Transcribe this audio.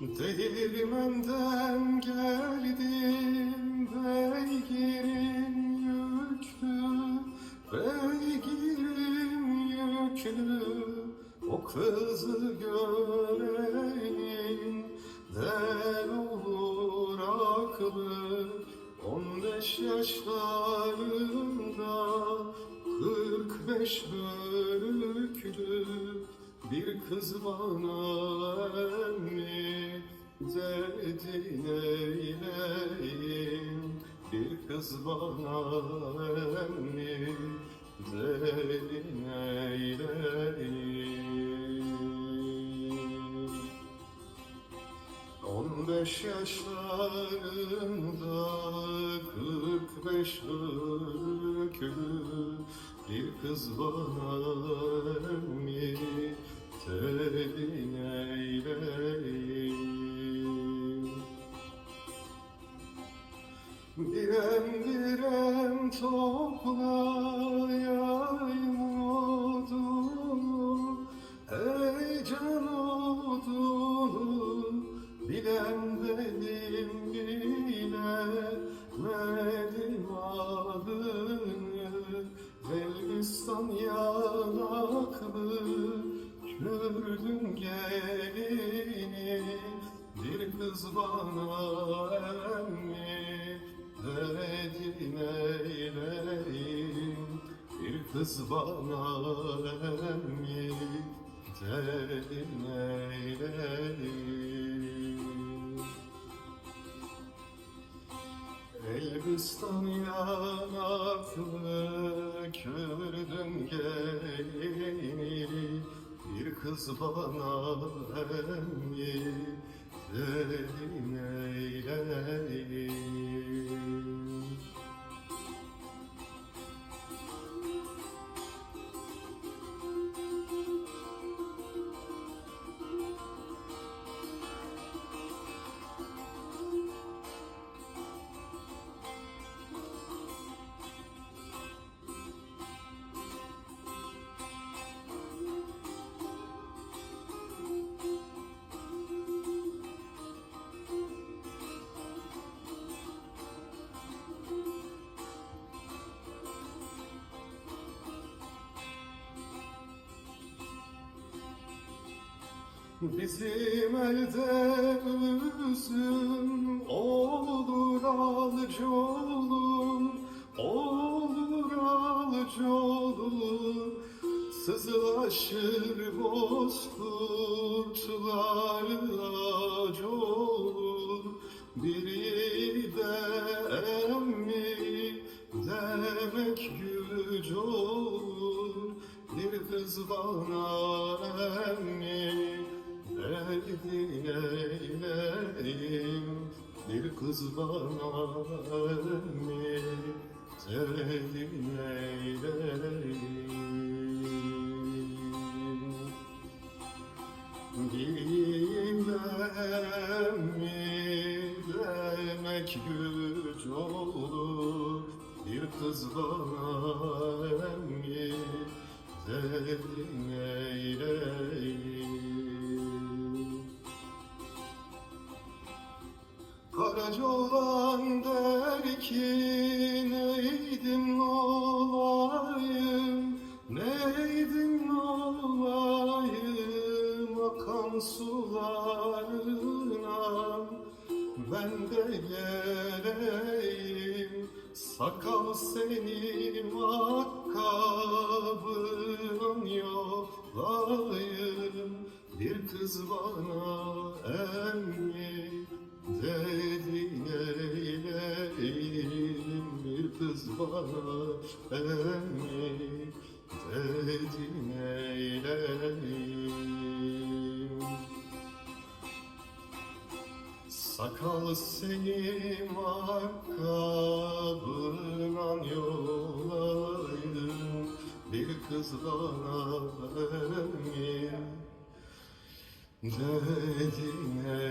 Değirmenden geldim beygirim yüklü Beygirim yüklü. O kızı görenin Del olur aklı. On beş yaşlarında Kırk beş bölüklü bir kız bana emmi dedi neyleyim Bir kız bana emmi dedi neyleyim On beş yaşlarında kırk beş öykü bir kız bana emmi kız bana emmi Dedi neyleyim Bir kız bana emmi Dedi neyleyim Elbistan yanaklı Kürdün gelini Bir kız bana emmi Dedi neyleyim Bizim elde üzüm olur alıcı olur, olur alıcı olur. Sızılaşır bozkurtlar acı olur. Biri de emmi demek güç olur. Bir kız bana emmi Neyleyim Bir kız bana emmi Derdi neyleyim Bilmem mi? Demek güç olur Bir kız bana emmi Dedi neyleyim Karaca olan der ki neydim olayım? Neydim olayım akan sularına? Ben de geleyim sakal senin makkabın yolayım Bir kız bana Bana emmi dedi neyleyim Sakal seni makkabına yolayım Bir kız bana emmi Dedi neyleyim